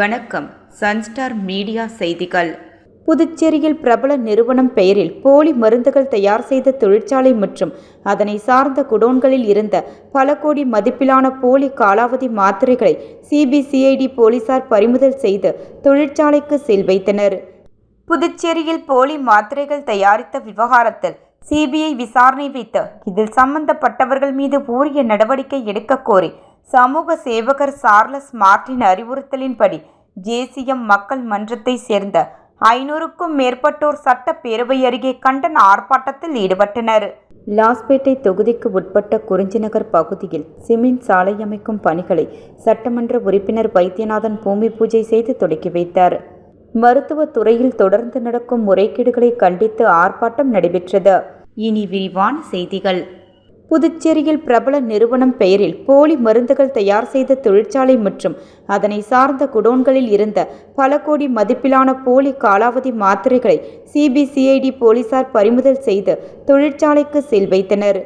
வணக்கம். Sunstar media செய்திகள். புதுச்சேரியில் பிரபல நிறுவனம் பெயரில் போலி மருந்துகள் தயார் செய்த தொழிற்சாலை மற்றும் அதனை சார்ந்த குடோன்களில் இருந்த பல கோடி மதிப்பிலான போலி காலாவதி மாத்திரைகளை சிபிசிஐடி போலீசார் பறிமுதல் செய்து தொழிற்சாலைக்கு சீல் வைத்தனர். புதுச்சேரியில் போலி மாத்திரைகள் தயாரித்த விவகாரத்தில் சிபிஐ விசாரணை வைத்து இதில் சம்பந்தப்பட்டவர்கள் மீது உரிய நடவடிக்கை எடுக்க கோரி சமூக சேவகர் சார்லஸ் மார்டின் அறிவுறுத்தலின்படி ஜேசிஎம் மக்கள் மன்றத்தை சேர்ந்த ஐநூறுக்கும் மேற்பட்டோர் சட்டப்பேரவை அருகே கண்டன ஆர்ப்பாட்டத்தில் ஈடுபட்டனர். லாஸ்பேட்டை தொகுதிக்கு உட்பட்ட குறிஞ்சிநகர் பகுதியில் சிமெண்ட் சாலை அமைக்கும் பணிகளை சட்டமன்ற உறுப்பினர் வைத்தியநாதன் பூமி பூஜை செய்து தொடக்கி வைத்தார். மருத்துவத் துறையில் தொடர்ந்து நடக்கும் முறைகேடுகளை கண்டித்து ஆர்ப்பாட்டம் நடைபெற்றது. இனி விரிவான செய்திகள். புதுச்சேரியில் பிரபல நிறுவனம் பெயரில் போலி மருந்துகள் தயார் செய்த தொழிற்சாலை மற்றும் அதனை சார்ந்த குடோன்களில் இருந்த பல கோடி மதிப்பிலான போலி காலாவதி மாத்திரைகளை சிபிசிஐடி போலீசார் பறிமுதல் செய்து தொழிற்சாலைக்கு சீல் வைத்தனர்.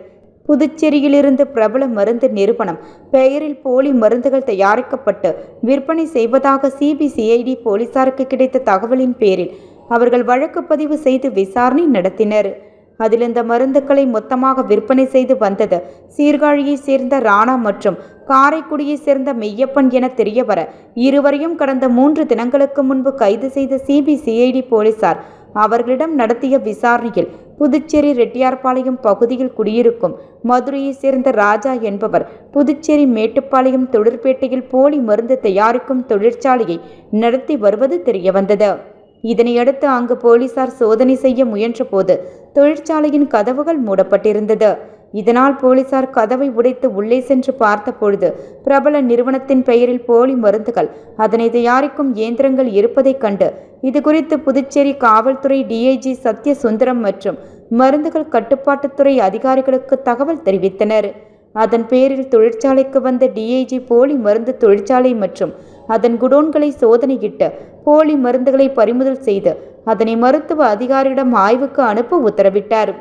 புதுச்சேரியிலிருந்து பிரபல மருந்து நிறுவனம் பெயரில் போலி மருந்துகள் தயாரிக்கப்பட்டு விற்பனை செய்வதாக சிபிசிஐடி போலீசாருக்கு கிடைத்த தகவலின் பேரில் அவர்கள் வழக்கு பதிவு செய்து விசாரணை நடத்தினர். அதில் இந்த மருந்துகளை மொத்தமாக விற்பனை செய்து வந்தது. சீர்காழியைச் சேர்ந்த ராணா மற்றும் காரைக்குடியைச் சேர்ந்த மெய்யப்பன் என தெரியவர இருவரையும் கடந்த மூன்று தினங்களுக்கு முன்பு கைது செய்த சிபிசிஐடி போலீசார் அவர்களிடம் நடத்திய விசாரணையில் புதுச்சேரி ரெட்டியார்பாளையம் பகுதியில் குடியிருக்கும் மதுரையைச் சேர்ந்த ராஜா என்பவர் புதுச்சேரி மேட்டுப்பாளையம் தொழிற்பேட்டையில் போலி மருந்து தயாரிக்கும் தொழிற்சாலையை நடத்தி வருவது தெரியவந்தது. இதனையடுத்து அங்கு போலீசார் சோதனை செய்ய முயன்றபோது தொழிற்சாலையின் கதவுகள் மூடப்பட்டிருந்தது. இதனால் போலீசார் கதவை உடைத்து உள்ளே சென்று பார்த்தபொழுது பிரபல நிறுவனத்தின் பெயரில் போலி மருந்துகள் அதனை தயாரிக்கும் இயந்திரங்கள் இருப்பதைக் கண்டு இது குறித்து புதுச்சேரி காவல்துறை டிஐஜி சத்ய சுந்தரம் மற்றும் மருந்துகள் கட்டுப்பாட்டுத்துறை அதிகாரிகளுக்கு தகவல் தெரிவித்தனர். அதன் பேரில் தொழிற்சாலைக்கு வந்த டிஐஜி போலி மருந்து தொழிற்சாலை மற்றும் அதன் குடோன்களை சோதனையிட்டு போலி மருந்துகளை பறிமுதல் செய்து அதனை மருத்துவ அதிகாரியிடம் ஆய்வுக்கு அனுப்ப உத்தரவிட்டார்.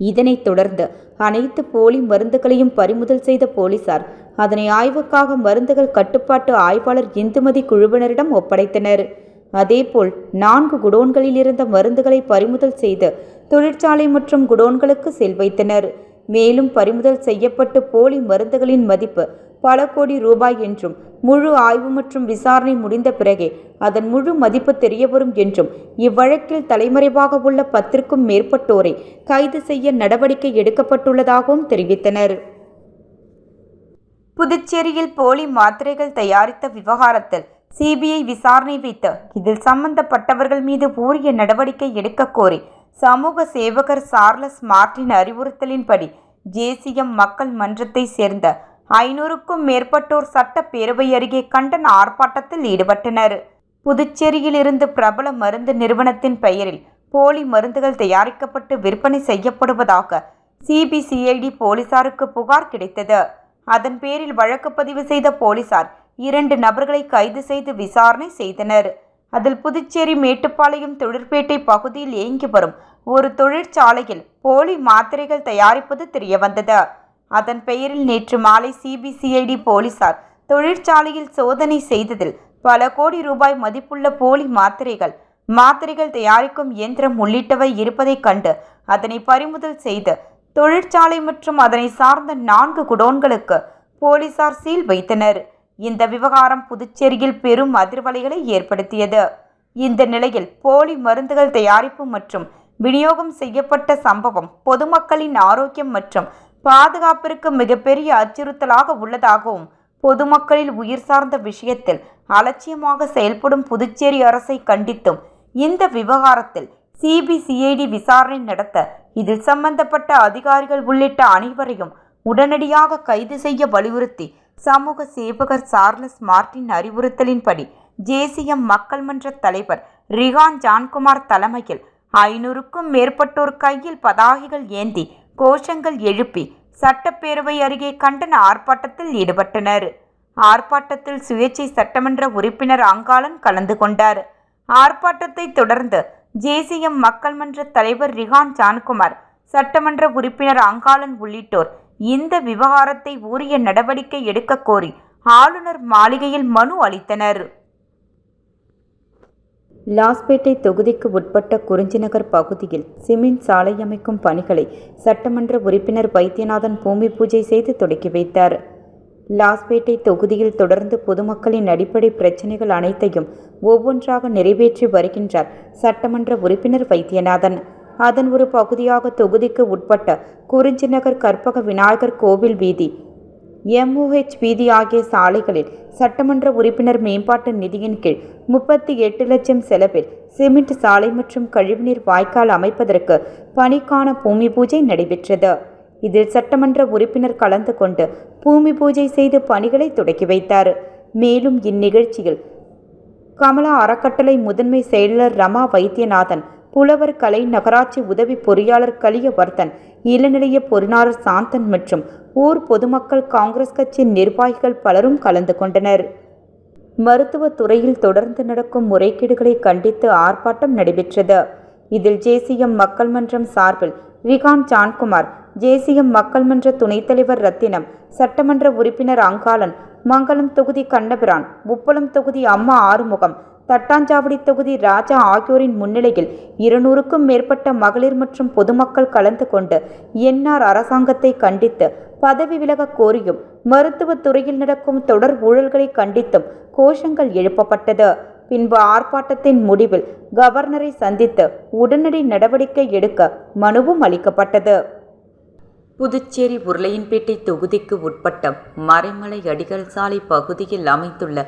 இதனைத் தொடர்ந்து அனைத்து போலி மருந்துகளையும் பறிமுதல் செய்த போலீசார் அதனை ஆய்வுக்காக மருந்துகள் கட்டுப்பாட்டு ஆய்வாளர் இந்துமதி குழுவினரிடம் ஒப்படைத்தனர். அதேபோல் நான்கு குடோன்களில் இருந்த மருந்துகளை பறிமுதல் செய்து தொழிற்சாலை மற்றும் குடோன்களுக்கு செல் வைத்தனர். மேலும் பறிமுதல் செய்யப்பட்டு போலி மருந்துகளின் மதிப்பு பல கோடி ரூபாய் என்றும் முழு ஆய்வு மற்றும் விசாரணை முடிந்த பிறகே அதன் முழு மதிப்பு தெரியவரும் என்றும் இவ்வழக்கில் தலைமறைவாக உள்ள பத்திற்கும் மேற்பட்டோரை கைது செய்ய நடவடிக்கை எடுக்கப்பட்டுள்ளதாகவும் தெரிவித்தனர். புதுச்சேரியில் போலி மாத்திரைகள் தயாரித்த விவகாரத்தில் சிபிஐ விசாரணை வைத்த இதில் சம்பந்தப்பட்டவர்கள் மீது உரிய நடவடிக்கை எடுக்க கோரி சமூக சேவகர் சார்லஸ் மார்டின் அறிவுறுத்தலின்படி ஜேசிஎம் மக்கள் மன்றத்தை சேர்ந்த ஐநூறுக்கும் மேற்பட்டோர் சட்டப்பேரவை அருகே கண்டன ஆர்ப்பாட்டத்தில் ஈடுபட்டனர். புதுச்சேரியிலிருந்து பிரபல மருந்து நிறுவனத்தின் பெயரில் போலி மருந்துகள் தயாரிக்கப்பட்டு விற்பனை செய்யப்படுவதாக சிபிசிஐடி போலீசாருக்கு புகார் கிடைத்தது. அதன் பேரில் வழக்கு பதிவு செய்த போலீசார் இரண்டு நபர்களை கைது செய்து விசாரணை செய்தனர். அதில் புதுச்சேரி மேட்டுப்பாளையம் தொழிற்பேட்டை பகுதியில் இயங்கி வரும் ஒரு தொழிற்சாலையில் போலி மாத்திரைகள் தயாரிப்பது தெரியவந்தது. அதன் பெயரில் நேற்று மாலை சிபிசிஐடி போலீசார் தொழிற்சாலையில் சோதனை செய்ததில் பல கோடி ரூபாய் மதிப்புள்ள போலி மாத்திரைகள் மாத்திரைகள் தயாரிக்கும் இயந்திரம் உள்ளிட்டவை இருப்பதைக் கண்டு அதனை பறிமுதல் செய்து தொழிற்சாலை மற்றும் அதனை சார்ந்த நான்கு குடோன்களுக்கு போலீசார் சீல் வைத்தனர். இந்த விவகாரம் புதுச்சேரியில் பெரும் அதிர்வலைகளை ஏற்படுத்தியது. இந்த நிலையில் போலி மருந்துகள் தயாரிப்பு மற்றும் விநியோகம் செய்யப்பட்ட சம்பவம் பொதுமக்களின் ஆரோக்கியம் மற்றும் பாதுகாப்பிற்கு மிகப்பெரிய அச்சுறுத்தலாக உள்ளதாகவும் பொதுமக்களில் உயிர் சார்ந்த விஷயத்தில் அலட்சியமாக செயல்படும் புதுச்சேரி அரசை கண்டித்தும் இந்த விவகாரத்தில் சிபிசிஐடி விசாரணை நடத்த இதில் சம்பந்தப்பட்ட அதிகாரிகள் உள்ளிட்ட அனைவரையும் உடனடியாக கைது செய்ய வலியுறுத்தி சமூக சேவகர் சார்லஸ் மார்டின் அறிவுறுத்தலின்படி ஜேசிஎம் மக்கள் மன்ற தலைவர் ரிகான் ஜான்குமார் தலைமையில் ஐநூறுக்கும் மேற்பட்டோர் கையில் பதாகைகள் ஏந்தி கோஷங்கள் எழுப்பி சட்டப்பேரவை அருகே கண்டன ஆர்ப்பாட்டத்தில் ஈடுபட்டனர். ஆர்ப்பாட்டத்தில் சுயேட்சை சட்டமன்ற உறுப்பினர் அங்காளன் கலந்து கொண்டார். ஆர்ப்பாட்டத்தை தொடர்ந்து ஜேசிஎம் மக்கள் மன்ற தலைவர் ரிகான் ஜான்குமார் சட்டமன்ற உறுப்பினர் அங்காளன் உள்ளிட்டோர் இந்த விவகாரத்தை உரிய நடவடிக்கை எடுக்க கோரி ஆளுநர் மாளிகையில் மனு அளித்தனர். லாஸ்பேட்டை தொகுதிக்கு உட்பட்ட குறிஞ்சிநகர் பகுதியில் சிமெண்ட் சாலை அமைக்கும் பணிகளை சட்டமன்ற உறுப்பினர் வைத்தியநாதன் பூமி பூஜை செய்து தொடக்கி வைத்தார். லாஸ்பேட்டை தொகுதியில் தொடர்ந்து பொதுமக்களின் அடிப்படை பிரச்சினைகள் அனைத்தையும் ஒவ்வொன்றாக நிறைவேற்றி வருகின்றார் சட்டமன்ற உறுப்பினர் வைத்தியநாதன். அதன் ஒரு பகுதியாக தொகுதிக்கு உட்பட்ட குறிஞ்சிநகர் கற்பக விநாயகர் கோவில் வீதி எம்ஓஹெச் வீதி ஆகிய சாலைகளில் சட்டமன்ற உறுப்பினர் மேம்பாட்டு நிதியின் கீழ் முப்பத்தி எட்டு லட்சம் செலவில் சிமெண்ட் சாலை மற்றும் கழிவுநீர் வாய்க்கால் அமைப்பதற்கு பணிக்கான பூமி பூஜை நடைபெற்றது. இதில் சட்டமன்ற உறுப்பினர் கலந்து கொண்டு பூமி பூஜை செய்து பணிகளை தொடக்கி வைத்தார். மேலும் இந்நிகழ்ச்சியில் கமலா அறக்கட்டளை முதன்மை செயலர் ரமா வைத்தியநாதன் புலவர் கலை நகராட்சி உதவி பொறியாளர் கலியவர்தன் இளநிலைய பொருளாளர் சாந்தன் மற்றும் ஊர் பொதுமக்கள் காங்கிரஸ் கட்சி நிர்வாகிகள் பலரும் கலந்து கொண்டனர். மருத்துவத் துறையில் தொடர்ந்து நடக்கும் முறைகேடுகளை கண்டித்து ஆர்ப்பாட்டம் நடைபெற்றது. இதில் ஜேசிஎம் மக்கள் மன்றம் சார்பில் ரிகான் ஜான்குமார் ஜேசிஎம் மக்கள் மன்ற துணைத் தலைவர் ரத்தினம் சட்டமன்ற உறுப்பினர் அங்காளன் மங்களம் தொகுதி கண்ணபிரான் உப்பளம் தொகுதி அம்மா ஆறுமுகம் தட்டாஞ்சாவடி தொகுதி ராஜா ஆகியோரின் முன்னிலையில் இருநூறுக்கும் மேற்பட்ட மகளிர் மற்றும் பொதுமக்கள் கலந்து கொண்டு என்ஆர் அரசாங்கத்தை கண்டித்து பதவி விலக கோரியும் மருத்துவத் துறையில் நடக்கும் தொடர் ஊழல்களை கண்டித்தும் கோஷங்கள் எழுப்பப்பட்டது. பின்பு ஆர்ப்பாட்டத்தின் முடிவில் கவர்னரை சந்தித்து உடனடி நடவடிக்கை எடுக்க மனுவும் அளிக்கப்பட்டது. புதுச்சேரி உருளையன்பேட்டை தொகுதிக்கு உட்பட்ட மறைமலை அடிகள் சாலை பகுதியில் அமைந்துள்ள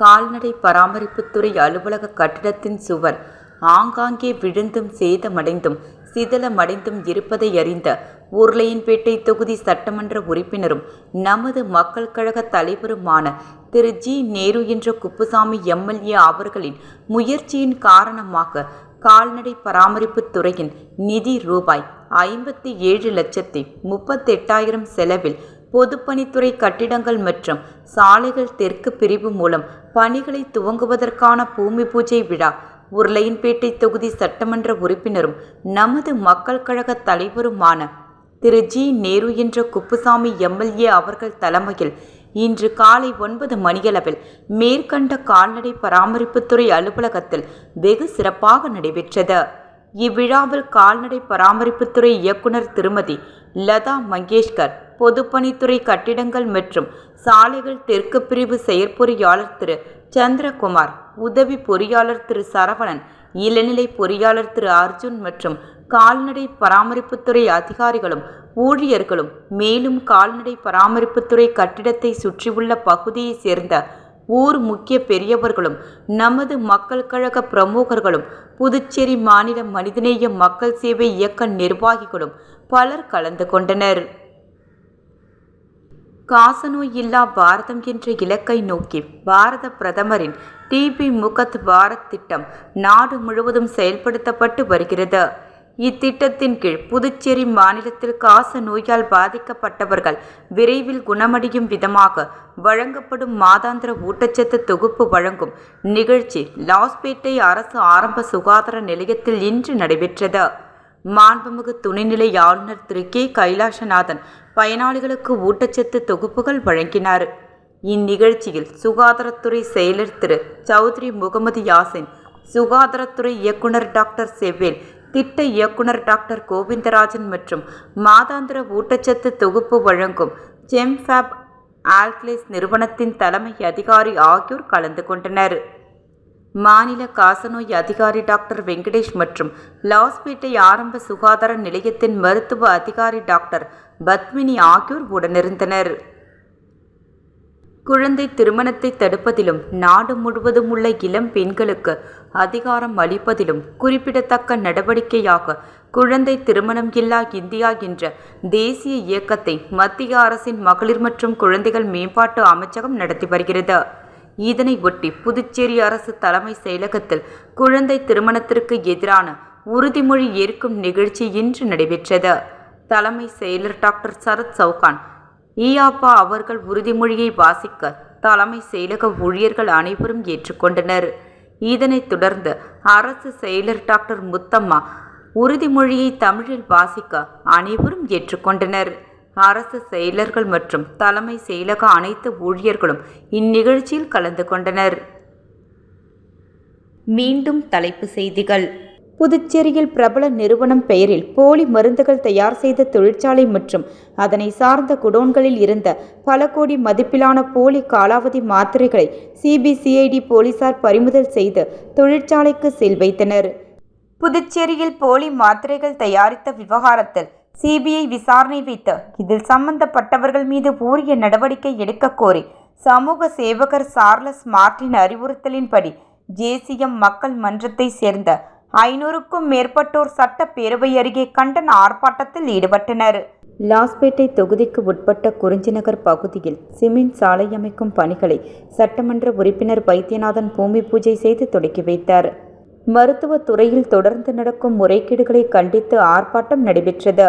கால்நடை பராமரிப்புத்துறை அலுவலக கட்டிடத்தின் சுவர் ஆங்காங்கே விழுந்தும் சேதமடைந்தும் சிதலமடைந்தும் இருப்பதை அறிந்த உருளையன்பேட்டை தொகுதி சட்டமன்ற உறுப்பினரும் நமது மக்கள் கழக தலைவருமான திரு. ஜி. நேரு என்ற குப்புசாமி எம்எல்ஏ அவர்களின் முயற்சியின் காரணமாக கால்நடை பராமரிப்பு துறையின் நிதி ரூபாய் ஐம்பத்தி ஏழு லட்சத்தி முப்பத்தெட்டாயிரம் செலவில் பொதுப்பணித்துறை கட்டிடங்கள் மற்றும் சாலைகள் தெற்கு பிரிவு மூலம் பணிகளை துவங்குவதற்கான பூமி பூஜை விழா உருளையன்பேட்டை தொகுதி சட்டமன்ற உறுப்பினரும் நமது மக்கள் கழக தலைவருமான திரு. ஜி. நேரு என்ற குப்புசாமி எம்எல்ஏ அவர்கள் தலைமையில் இன்று காலை ஒன்பது மணியளவில் மேற்கண்ட கால்நடை பராமரிப்புத்துறை அலுவலகத்தில் வெகு சிறப்பாக நடைபெற்றது. இவ்விழாவில் கால்நடை பராமரிப்புத்துறை இயக்குனர் திருமதி லதா மங்கேஷ்கர் பொதுப்பணித்துறை கட்டிடங்கள் மற்றும் சாலைகள் தெற்கு பிரிவு செயற்பொறியாளர் திரு. சந்திரகுமார் உதவி பொறியாளர் திரு. சரவணன் இளநிலை பொறியாளர் திரு. அர்ஜுன் மற்றும் கால்நடை பராமரிப்புத்துறை அதிகாரிகளும் ஊழியர்களும் மேலும் கால்நடை பராமரிப்புத்துறை கட்டிடத்தை சுற்றியுள்ள பகுதியைச் சேர்ந்த ஊர் முக்கிய பெரியவர்களும் நமது மக்கள் கழக பிரமுகர்களும் புதுச்சேரி மாநில மனிதநேய மக்கள் சேவை இயக்க நிர்வாகிகளும் பலர் கலந்து கொண்டனர். காசநோய் இல்லா பாரதம் என்ற இலக்கை நோக்கி பாரத பிரதமரின் டிபி முகத் பாரத் திட்டம் நாடு முழுவதும் செயல்படுத்தப்பட்டு வருகிறது. இத்திட்டத்தின் கீழ் புதுச்சேரி மாநிலத்தில் காச நோயால் பாதிக்கப்பட்டவர்கள் விரைவில் குணமடையும் விதமாக வழங்கப்படும் மாதாந்திர ஊட்டச்சத்து தொகுப்பு வழங்கும் நிகழ்ச்சி லாஸ்பேட்டை அரசு ஆரம்ப சுகாதார நிலையத்தில் இன்று நடைபெற்றது. மாண்புமிகு துணைநிலை ஆளுநர் திரு கே. கைலாசநாதன் பயனாளிகளுக்கு ஊட்டச்சத்து தொகுப்புகள் வழங்கினார். இந்நிகழ்ச்சியில் சுகாதாரத்துறை செயலர் திரு. சௌத்ரி முகமது யாசின் சுகாதாரத்துறை இயக்குனர் டாக்டர் செவ்வேல் திட்ட இயக்குனர் டாக்டர் கோவிந்தராஜன் மற்றும் மாதாந்திர ஊட்டச்சத்து தொகுப்பு வழங்கும் ஜெம்ஃபேப் ஆல்கிலேஸ் நிறுவனத்தின் தலைமை அதிகாரி ஆகியோர் கலந்து கொண்டனர். மாநில காசநோய் அதிகாரி டாக்டர் வெங்கடேஷ் மற்றும் லாஸ்பேட்டை ஆரம்ப சுகாதார நிலையத்தின் மருத்துவ அதிகாரி டாக்டர் பத்மினி ஆகியோர் உடனிருந்தனர். குழந்தை திருமணத்தை தடுப்பதிலும் நாடு முழுவதும் உள்ள இளம் பெண்களுக்கு அதிகாரம் அளிப்பதிலும் குறிப்பிடத்தக்க நடவடிக்கையாக குழந்தை திருமணம் இல்லா இந்தியா என்ற தேசிய இயக்கத்தை மத்திய அரசின் மகளிர் மற்றும் குழந்தைகள் மேம்பாட்டு அமைச்சகம் நடத்தி வருகிறது. இதனை ஒட்டி புதுச்சேரி அரசு தலைமை செயலகத்தில் குழந்தை திருமணத்திற்கு எதிரான உறுதிமொழி ஏற்கும் நிகழ்ச்சி இன்று நடைபெற்றது. தலைமை செயலர் டாக்டர் சரத் சவுகான் ஈயாப்பா அவர்கள் உறுதிமொழியை வாசிக்க தலைமை செயலக ஊழியர்கள் அனைவரும் ஏற்றுக்கொண்டனர். இதனைத் தொடர்ந்து அரசு செயலர் டாக்டர் முத்தம்மா உறுதிமொழியை தமிழில் வாசிக்க அனைவரும் ஏற்றுக்கொண்டனர். அரசு செயலர்கள் மற்றும் தலைமை செயலக அனைத்து ஊழியர்களும் இந்நிகழ்ச்சியில் கலந்து கொண்டனர். மீண்டும் தலைப்பு செய்திகள். புதுச்சேரியில் பிரபல நிறுவனம் பெயரில் போலி மருந்துகள் தயார் செய்த தொழிற்சாலை மற்றும் அதனை சார்ந்த குடோன்களில் இருந்த பல கோடி மதிப்பிலான போலி காலாவதி மாத்திரைகளை சிபிசிஐடி போலீசார் பறிமுதல் செய்து தொழிற்சாலைக்கு சீல் வைத்தனர். புதுச்சேரியில் போலி மாத்திரைகள் தயாரித்த விவகாரத்தில் சிபிஐ விசாரணை வைத்து இதில் சம்பந்தப்பட்டவர்கள் மீது உரிய நடவடிக்கை எடுக்க கோரி சமூக சேவகர் சார்லஸ் மார்டின் அறிவுறுத்தலின்படி ஜேசிஎம் மக்கள் மன்றத்தை சேர்ந்த ஐநூறுக்கும் மேற்பட்டோர் சட்டப்பேரவை அருகே கண்டன ஆர்ப்பாட்டத்தில் ஈடுபட்டனர். லாஸ்பேட்டை தொகுதிக்கு உட்பட்ட குறிஞ்சிநகர் பகுதியில் சிமெண்ட் சாலை அமைக்கும் பணிகளை சட்டமன்ற உறுப்பினர் வைத்தியநாதன் பூமி பூஜை செய்து தொடக்கி வைத்தார். மருத்துவத் துறையில் தொடர்ந்து நடக்கும் முறைகேடுகளை கண்டித்து ஆர்ப்பாட்டம் நடைபெற்றது.